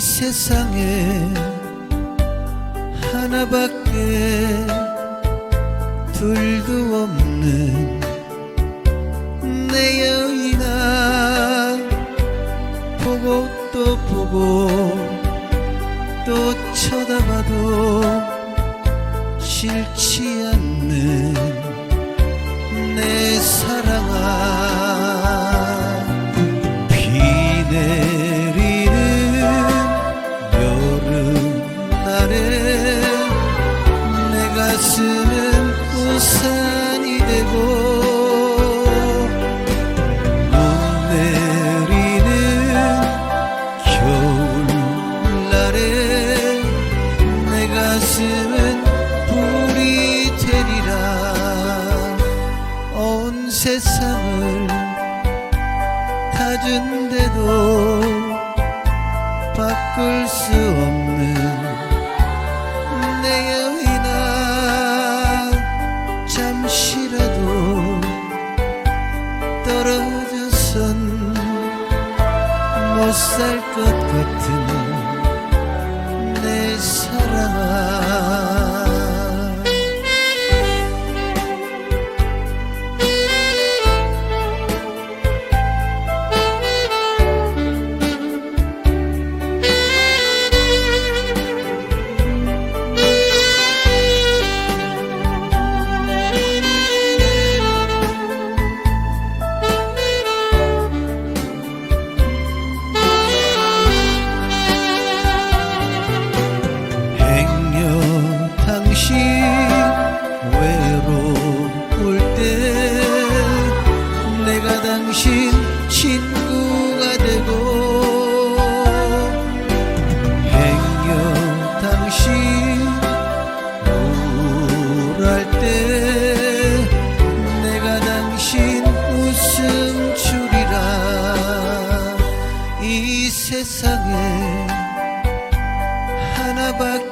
세상에 하나밖에 둘도 없는 내 여인아 보고 또 보고 또 쳐다봐도 싫지 않는 산이 되고 눈 내리는 겨울날에 내 가슴은 불이 되리라. 온 세상을 다 준대도 바꿀 수 없는 잠시라도 떨어져선 못 살 것 같은 내 사랑아 세상에 하나밖에